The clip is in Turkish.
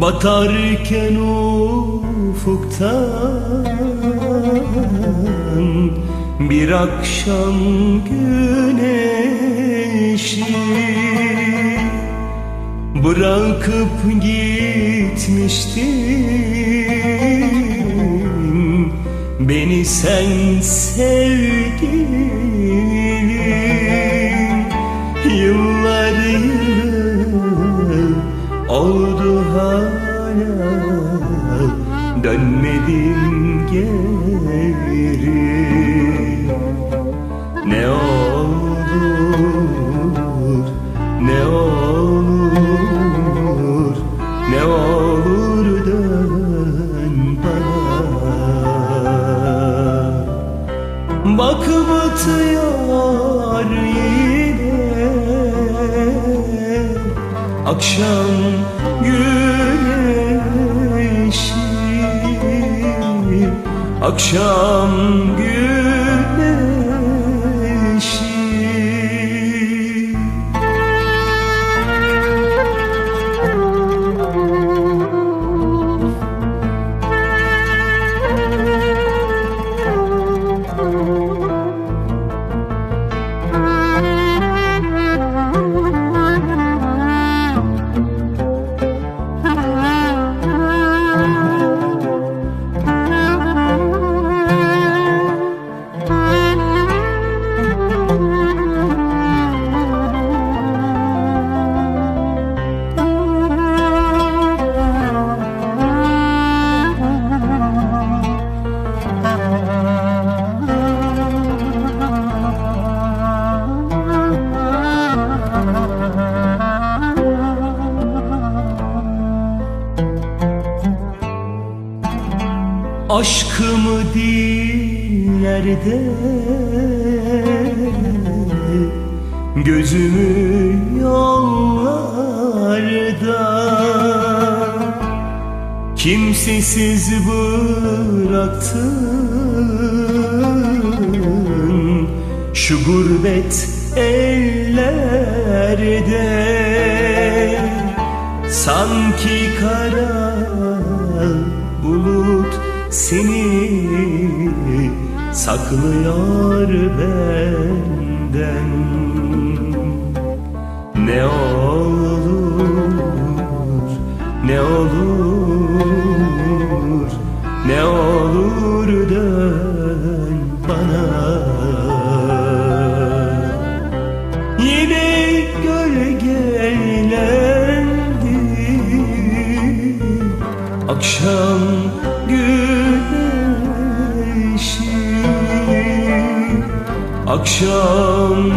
Batarken ufuktan Bir akşam güneşi Bırakıp gitmiştin Beni sen sevgilim oldu hala Dönmedim geri. Ne olur, ne olur, ne olur dön bana. Bak batıyor Akşam güneşi Akşam güneşi Aşkımı dillerde Gözümü yollarda Kimsesiz bıraktın Şu gurbet ellerde. Sanki kara seni saklıyor benden. Ne olur, ne olur, ne olur dön Akşam